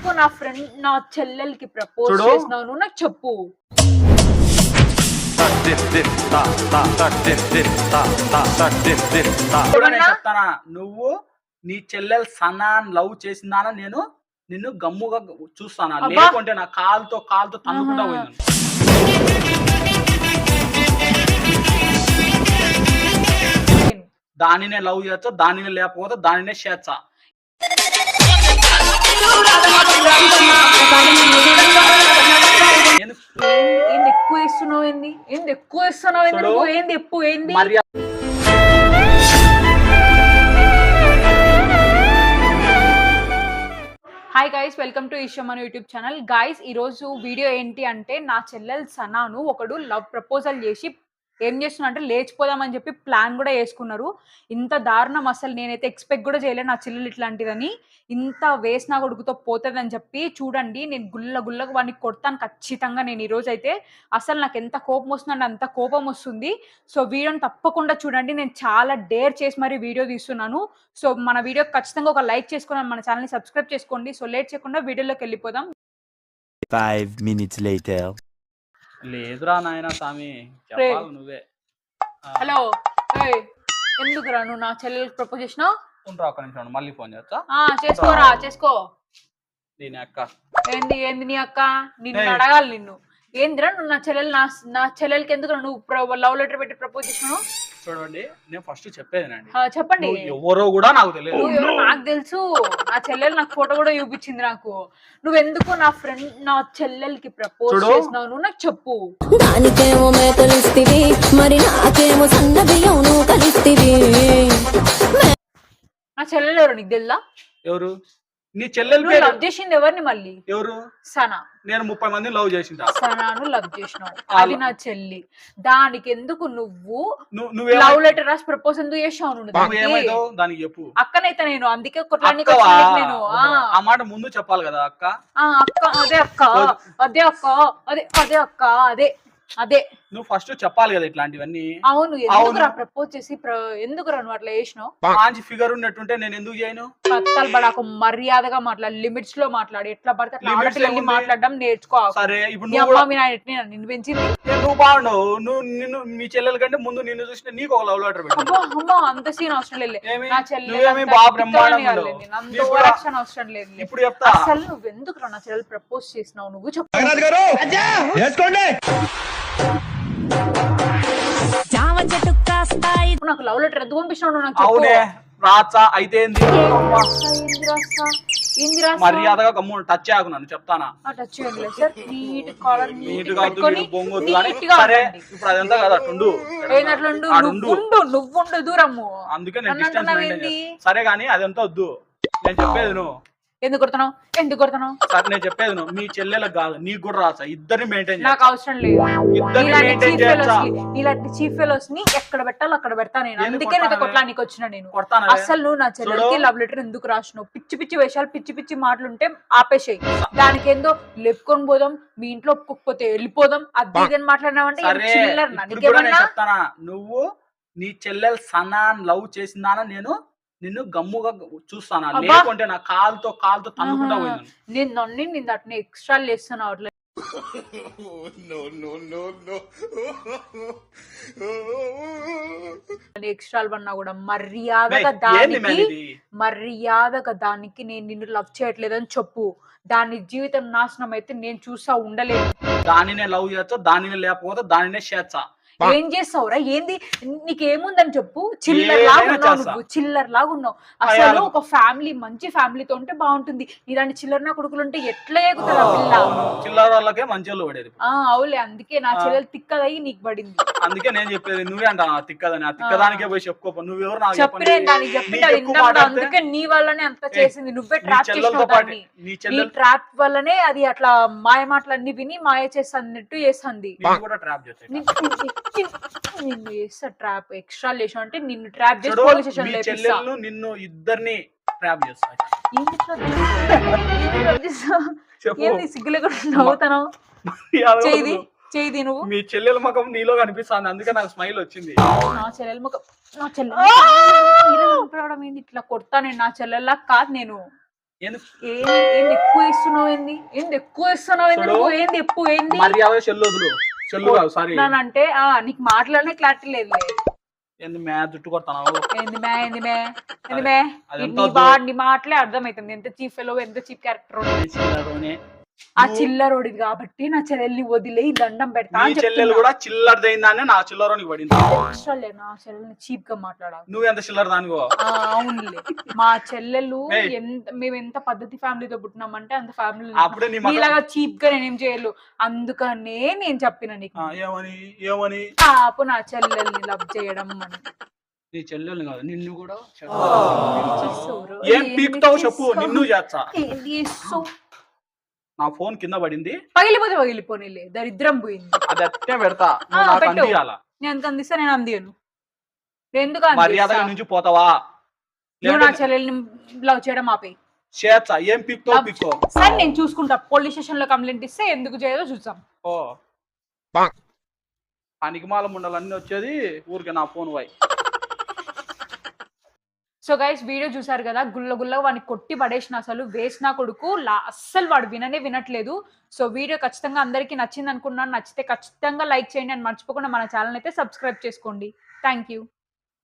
ఎందుకు నా ఫ్రెండ్ నా చెల్లెలకి ప్రపోజ్ చూడు. నువ్వు నాకు చెప్పు ఇప్పుడు నేను ఏమన్నా? చెప్తానా నువ్వు నీ చెల్లెలు సనాన్ లవ్ చేసిందానా నేను నిన్ను గమ్ముగా చూస్తానా అబ్బా. లేకుంటే నా కాలుతో కాలుతో తన్నుకుంటా ఆహా. పోయింది దానినే లవ్ చేయొచ్చు దానినే లేకపోతే దానినే నేను ఏంది ఎక్కువ వేస్తున్నావు ఏంది ఏంది ఎక్కువ వేస్తున్నావు ఏంది నువ్వు ఏంది ఎక్కువ ఏంది హాయ్ గైస్ వెల్కమ్ టు ఈషమ్ మన యూట్యూబ్ ఛానల్ గైస్ ఈరోజు వీడియో ఏంటి అంటే నా చెల్లెలు సనాను ఒకడు లవ్ ప్రపోజల్ చేసి ఏం చేస్తున్నా అంటే లేచిపోదామని చెప్పి ప్లాన్ కూడా వేసుకున్నారు. ఇంత దారుణం అసలు నేనైతే ఎక్స్పెక్ట్ కూడా చేయలేదు నా చెల్లెలు ఇట్లాంటిదని. ఇంత వేసిన కొడుకుతో పోతుందని చెప్పి చూడండి నేను గుల్ల గుల్లకు వాడిని కొడతాను ఖచ్చితంగా నేను ఈరోజు అయితే అసలు నాకు ఎంత కోపం వస్తుందంటే అంత కోపం వస్తుంది. సో వీడియోని తప్పకుండా చూడండి నేను చాలా డేర్ చేసి మరీ వీడియో తీస్తున్నాను. సో మన వీడియో ఖచ్చితంగా ఒక లైక్ చేసుకుని మన ఛానల్ని సబ్స్క్రైబ్ చేసుకోండి. సో లేట్ చేయకుండా వీడియోలోకి వెళ్ళిపోదాం. ఫైవ్ మినిట్స్ లేటర్ లేదురా నాయన స్వామి చెప్పాలి నువ్వే. హలో ఎందుకురా నువ్వు నా చెల్లెలకి ప్రపోజ్ చేసినావు? ఒక్క నిమిషం మళ్ళీ ఫోన్ చేస్తా. చేసుకోరా చేసుకో. దీని అక్క. ఏంది ఏంది నీ అక్క? నిన్ను. అడగాలి నిన్ను. ఏందిరా నువ్వు నా చెల్లెలు నా నా చెల్లెలకి ఎందుకు నువ్వు లవ్ లెటర్ పెట్టి ప్రపోజ్ చేసినావు? చూడండి నేను ఫస్ట్ చెప్పేదేనండి ఆ, చెప్పండి. ఎవరో కూడా నాకు తెలియదు. నాకు తెలుసు. నా చెల్లెలు నాకు ఫోటో కూడా చూపించింది నాకు. నువ్వు ఎందుకు నా ఫ్రెండ్ నా చెల్లెలకి ప్రపోజ్ చూడు. చేసినావు నువ్వు నాకు చెప్పు. దానికేమో మేకలిస్తివి మరి నాకేమో సన్న బియ్యం నువ్వు కలిస్తివి నా చెల్లెలు ఎవరు? నీకు తెలుదా? ఎవరు? నీ చెల్లెలు లవ్ చేసింది ఎవరిని మళ్ళీ? ఎవరు? సనా. నేను ముప్పై మందిని లవ్ చేసింటా. సనాను లవ్ చేసినావు. అలా. అది నా చెల్లి. దానికి ఎందుకు నువ్వు నువ్వు లవ్ లెటర్ రాసి ప్రపోజ్ ఎందుకు చేసావు నువ్వు? దానికి? చెప్పు. అక్కనైతే నేను అందుకే? నేను ఆ, మాట ముందు చెప్పాలి కదా అక్క. ఆ, అక్క అదే అక్క అదే అక్క అదే అదే అక్క అదే. అదే. నువ్వు ఫస్ట్ చెప్పాలి కదా ఇట్లాంటివన్నీ. అవును ఎందుకురా ప్రపోజ్ చేసి ఎందుకురా నువ్వు అట్లా చేసినావు? మంచి ఫిగర్ ఉన్నట్టుంటే నేను ఎందుకు చేయను? పడాకు మర్యాదగా మాట్లాడు లిమిట్స్లో మాట్లాడు. ఎట్లా పడితే అట్లా? మాట్లాడడం నేర్చుకో. సరే ఇప్పుడు నువ్వు అమ్మ మీ నాయన నిన్ను పెంచింది నువ్వు బాగుండవు. నువ్వు నిన్ను మీ చెల్లెల కంటే ముందు నిన్ను చూస్తే నీకు ఒక లవ్ లెటర్ పెట్టు. అమ్మో అమ్మో అంత సీన్ అవసరం లేదు? నా చెల్లెలు బాగా. అంత అవసరం లేదు. ఇప్పుడు చెప్తా. అసలు నువ్వు ఎందుకు నా చెల్లెలు ప్రపోజ్ చేసినావు? నువ్వు చెప్పు. నాకు లవ్ లెటర్ ఎందుకు పంపించినావు నువ్వు నాకు. అవునే రాచా అయితే ఏంది? మర్యాదగా గమ్మున టచ్ చేయకు నన్ను చెప్తానా టచ్ చేయండి సార్ నీట్ కాలర్ నీట్ బొంగొద్దు కానీ గా సరే. ఇప్పుడు అదంతా కదా అటుండు. నువ్వుండు నువ్వుండు దూరము అందుకే నేను డిస్టెన్స్. సరే కానీ అదంతా వద్దు నేను చెప్పేది నువ్వు ఎందుకు కొడుతున్నావు? ఎందుకు కొడుతున్నావు? సరే నేను చెప్పేది నువ్వు మీ చెల్లెలకు కాదు నీకు కూడా రాచా ఇద్దరిని మెయింటైన్ నాకు అవసరం లేదు. ఇద్దరిని మెయింటైన్ చీఫ్ చేయొచ్చా ఫెలోస్ని నీలాంటి చీఫ్ ఫెలోస్ని ఎక్కడ పెట్టాలో అక్కడ పెడతా నేను. ఎందుకు అందుకే నీతో కొడతానవే? కొట్లానికి వచ్చిన నేను. కొడతాను అసలు నువ్వు నా చెల్లెలకి చూడు. లవ్ లెటర్ ఎందుకు రాసినావు? పిచ్చి పిచ్చి వేషాలు పిచ్చి పిచ్చి మాటలుంటే ఆపేసేయి. దానికి ఏందో లేపుకొని పోదాం మీ ఇంట్లో ఒప్పుకోకపోతే వెళ్ళిపోదాం. అది ఇది అని మాట్లాడినావంటే ఏం సరే చిల్లర నా? ఇప్పుడు కూడా నేను నీకేమన్నా చెప్తానా? నువ్వు నీ చెల్లెలు సనాన్ లవ్ చేసిందానా నేను? నిన్ను గమ్ముగా చూస్తానా. లేకుంటే నా కాలుతో కాలుతో తన్నుకుంటా. పోయింది నేను నన్ను నిన్ను అట్నే ఎక్స్ట్రా చేస్తున్నావు అట్లా? ఎక్స్ట్రాలు పడినా కూడా మర్యాదగా దానికి మర్యాదగా దానికి నేను నిన్ను లవ్ చేయట్లేదని చెప్పు. దాని జీవితం నాశనం అయితే నేను చూసా ఉండలేదు దానినే లవ్ చేయొచ్చు దానినే లేకపోతే దానినే చేచ్చా ఏం చేస్తావురా? ఏంది? నీకేముందని చెప్పు. చిల్లర్ లాగా ఉన్నావు. నువ్వు. చిల్లర్ లాగా ఉన్నావు అసలు. ఒక ఫ్యామిలీ మంచి ఫ్యామిలీతో ఉంటే బాగుంటుంది. ఇలాంటి చిల్లర నా కొడుకులు ఉంటే ఎట్లా ఎగుతారా పిల్ల? చిల్లర వాళ్ళకే మంచి వాళ్ళు పడేది. ఆ అవులే అందుకే నా. చెల్లెలు తిక్కదయ్యి నీకు పడింది. అందుకే నేను చెప్పేది నువ్వే అంటా తిక్కదని. ఆ తిక్కదానికే పోయి చెప్పుకోపో. నువ్వెవరు నాకు చెప్పిన దానికి చెప్పిన అందుకే నీ వల్లనే అంత చేసింది. నువ్వే ట్రాప్ చేసినావు నీ ట్రాప్ వల్లనే అది అట్లా మాయ మాటలన్నీ విని మాయ చేస్తున్నట్టు చేస్తుంది. కూడా ట్రాప్ చేస్తాయి చేస్తా ట్రాప్ ఎక్స్ట్రా లేచిన అంటే నిన్ను ట్రాప్ చేసి పోలీస్ స్టేషన్ లేపిస్తా చెల్లెళ్ళు నిన్ను ఇద్దరిని ట్రాప్ చేస్తాయి ఏంది సిగ్గులే కూడా నవ్వుతాను చేయి. చేయి నువ్వు. మీ చెల్లెల ముఖం నీలో కనిపిస్తుంది అందుకే నాకు స్మైల్ వచ్చింది. నా చెల్లెల ముఖం నా చెల్లెలు ఏంది? ఇట్లా కొడతా నేను నా చెల్లెల్లా కాదు నేను. ఏంది ఎక్కువ ఇస్తున్నావు ఏంది? ఏంది ఎక్కువ ఇస్తున్నావు ఏంది. నువ్వు? ఏంది ఎప్పు ఏంది? మర్యాద చెల్లు వదులు. చెల్లు కాదు సారీ అంటే ఆ నీకు మాటలోనే క్లారిటీ లేదు ఏంది మే జుట్టు కొడతావు ఏంది మే ఏంది మే ఏంది మే? అది నీ మాటలే అర్థమవుతుంది. ఎంత చీఫ్ ఫెలో ఎంత చీఫ్ క్యారెక్టర్ ఆ చిల్లరోడిది కాబట్టి నా చెల్లెల్ని వదిలే దండం పెడతా నీ అని చెల్లెలు చెప్తున్నా. కూడా చిల్లరదైందానే నా చిల్లరోనికి పడింది. అవసరం లేదు నా చెల్లెల్ని చీప్గా మాట్లాడాలి. నువ్వు ఎంత చిల్లర దానివో ఆ, అవునులే. మా చెల్లెలు ఏయ్. ఎంత మేము ఎంత పద్ధతి ఫ్యామిలీతో పుట్టినామంటే అంత ఫ్యామిలీ అప్పుడే నీ మగ- నీలాగా చీప్గా నేనేం చేయలు అందుకనే నేను చెప్పిన నీకు. ఆ, ఏమని ఏమని? పాపు నా చెల్లెల్ని లవ్ చేయడం అని. నీ చెల్లెలు కాదు నిన్ను కూడా? ఏం పీకుతావు చెప్పు? నిన్ను చేస్తా. ఏంది చేస్తావు? నా ఫోన్ కింద పడింది. పగిలిపోతే పగిలిపోనీలే దరిద్రం పోయింది. అది అట్టే పెడతా. నువ్వు నాకు పెట్టు. అందియాల? నేను ఎంత అందిస్తా నేను అందియను. ఎందుకు మర్యాదగా అందిస్తా? నుంచి పోతావా? నువ్వు నా లేదంటే చెల్లెల్ని లవ్ చేయడం ఆపేయి. చేస్తా ఏం పీకుతావు పీక్కో సరే నేను చూసుకుంటా. పోలీస్ స్టేషన్లో కంప్లైంట్ ఇస్తే ఎందుకు చేయదో చూద్దాం. ఓ. పనికిమాల ముండలన్నీ వచ్చేది ఊరికే నా phone why so guys video చూసారు కదా గుల్ల గుల్ల వాడిని కొట్టి పడేసిన అసలు వేసిన కొడుకు లా అస్సలు వాడు విననే వినట్లేదు. సో వీడియో ఖచ్చితంగా అందరికీ నచ్చింది అనుకున్నాను నచ్చితే ఖచ్చితంగా లైక్ చేయండి. అని మర్చిపోకుండా మన ఛానల్ అయితే సబ్స్క్రైబ్ చేసుకోండి. Thank you